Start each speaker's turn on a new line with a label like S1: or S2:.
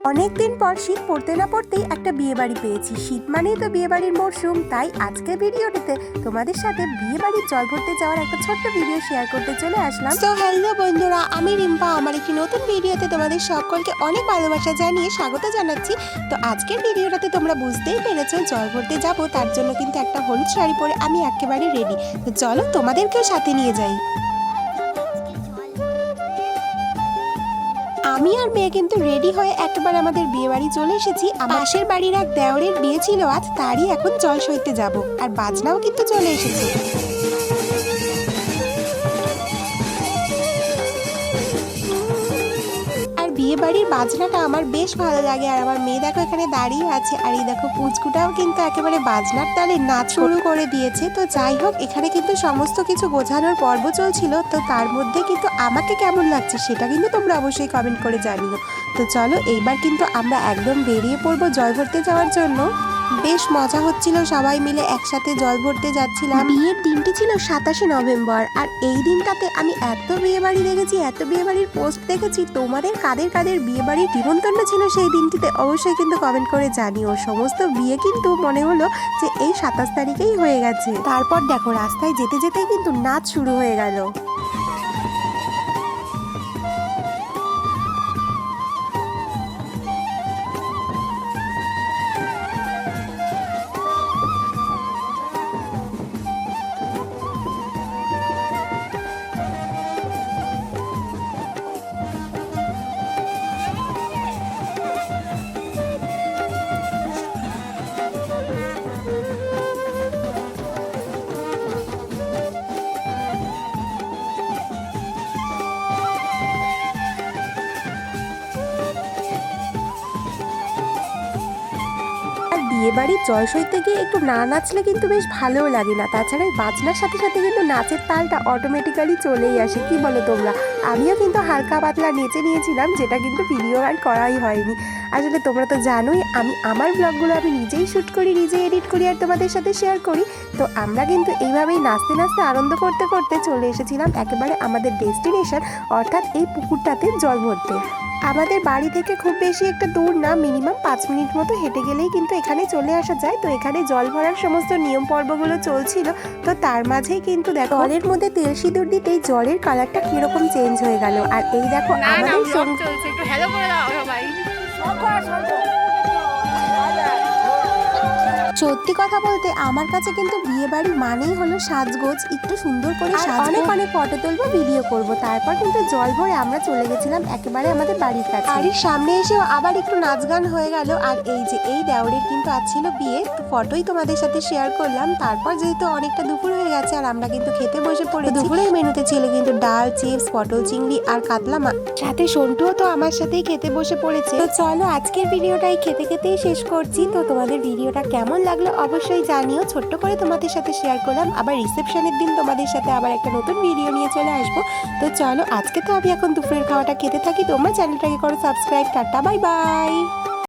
S1: অনেকদিন পর শীত পড়তে না পড়তেই একটা বিয়ে বাড়ি পেয়েছি। শীত মানেই তো বিয়ে বাড়ির মরশুম, তাই আজকের ভিডিওটিতে তোমাদের সাথে বিয়ে বাড়ির জল ভরতে যাওয়ার একটা ছোট্ট ভিডিও শেয়ার করতে চলে আসলাম। তো হ্যালো বন্ধুরা, আমি রিম্পা। আমার একটি নতুন ভিডিওতে তোমাদের সকলকে অনেক ভালোবাসা জানিয়ে স্বাগত জানাচ্ছি। তো আজকের ভিডিওটাতে তোমরা বুঝতেই পেরেছ, জল ভরতে যাব, তার জন্য কিন্তু একটা হলুদ শাড়ি পরে আমি একেবারে রেডি তো চলো তোমাদেরকেও সাথে নিয়ে যাই। আমি আর মেয়ে কিন্তু রেডি হয়ে একবার আমাদের বিয়ে বাড়ি চলে এসেছি। পাশের বাড়ির এক দেওরের বিয়ে ছিল, আজ তারই এখন জল সইতে যাব। আর বাজনাও কিন্তু চলে এসেছে। বাড়ির বাজনাটা আমার বেশ ভালো লাগে আর আমার মেয়ে দেখো এখানে দাঁড়িয়ে আছে আর এই দেখো পুচকুটাও কিন্তু একেবারে বাজনার তালে নাচ শুরু করে দিয়েছে। তো যাই হোক, এখানে কিন্তু সমস্ত কিছু বোঝানোর পর্ব চলছিল। তো তার মধ্যে কিন্তু আমাকে কেমন লাগছে সেটা কিন্তু তোমরা অবশ্যই কমেন্ট করে জানিও। তো চলো, এইবার কিন্তু আমরা একদম বেরিয়ে পড়ব জয় ভরতে যাওয়ার জন্য। বেশ মজা হচ্ছিল, সবাই মিলে একসাথে জল ভরতে যাচ্ছিলাম। বিয়ের দিনটি ছিল সাতাশে নভেম্বর, আর এই দিনটাতে আমি এত বিয়ে বাড়ি দেখেছি, এত বিয়ে বাড়ির পোস্ট দেখেছি, তোমাদের কাদের কাদের বিয়ে বাড়ির নিমন্ত্রণ ছিল সেই দিনটিতে অবশ্যই কিন্তু কমেন্ট করে জানিও। সমস্ত বিয়ে কিন্তু মনে হলো যে এই সাতাশ তারিখেই হয়ে গেছে। তারপর দেখো, রাস্তায় যেতে যেতেই কিন্তু নাচ শুরু হয়ে গেল। আর বিয়ে বাড়ির জল সইতে গিয়ে একটু না নাচলে কিন্তু বেশ ভালোও লাগে না। তাছাড়া এই বাজনার সাথে সাথে কিন্তু নাচের তালটা অটোমেটিক্যালি চলেই আসে। কি বলো তোমরা? আমিও কিন্তু হালকা পাতলা নেচে নিয়েছিলাম, যেটা কিন্তু ভিডিও আর করাই হয়নি। আসলে তোমরা তো জানোই, আমি আমার ব্লগগুলো আমি নিজেই শ্যুট করি নিজেই এডিট করি আর তোমাদের সাথে শেয়ার করি। তো আমরা কিন্তু এইভাবেই নাচতে নাচতে আনন্দ করতে করতে চলে এসেছিলাম একেবারে আমাদের ডেস্টিনেশন অর্থাৎ এই পুকুরটাতে জল ভরতে। আমাদের বাড়ি থেকে খুব বেশি একটা দূর না মিনিমাম পাঁচ মিনিট মতো হেঁটে গেলেই কিন্তু এখানে চলে আসা যায়। তো এখানে জল ভরার সমস্ত নিয়ম পর্বগুলো চলছিল। তো তার মাঝেই কিন্তু দেখো জলের মধ্যে তেল সিঁদুর দিতেই জলের কালারটা কীরকম চেঞ্জ হয়ে গেল। আর এই দেখো আমাদের সঙ্গে
S2: চলছে একটু হ্যালো করে দাও সবাই।
S1: সত্যি কথা বলতে আমার কাছে কিন্তু বিয়ে বাড়ি মানেই হলো সাজগোজ। একটু সুন্দর করে অনেক অনেক ফটো তুলবো ভিডিও করব। তারপর কিন্তু জল ভরে আমরা চলে গেছিলাম একেবারে আমাদের বাড়ির কাছে। বাড়ির সামনে এসেও আবার একটু নাচ গান হয়ে গেল। আর এই যে এই দেওরের কিন্তু আজ ছিল বিয়ে তো ফটোই তোমাদের সাথে শেয়ার করলাম। তারপর যেহেতু অনেকটা দুপুর হয়ে গেছে আর আমরা কিন্তু খেতে বসে পড়ে দুপুরের মেনুতে ছিল কিন্তু ডাল চিপস পটল চিংড়ি আর কাতলা মাছ। সাথে সন্টুও তো আমার সাথেই খেতে বসে পড়েছে। তো চলো আজকের ভিডিওটাই খেতে খেতেই শেষ করছি। তো তোমাদের ভিডিওটা কেমন লাগল অবশ্যই জানিও। ছোট্ট করে তোমাদের সাথে শেয়ার করলাম। আবার রিসেপশনের দিন তোমাদের সাথে আবার একটা নতুন ভিডিও নিয়ে চলে আসব। তো চলো, আজকে তো আমি এখন দুপুরের খাওয়াটা খেতে থাকি। তোমরা চ্যানেলটাকে করো সাবস্ক্রাইব টাটা বাই বাই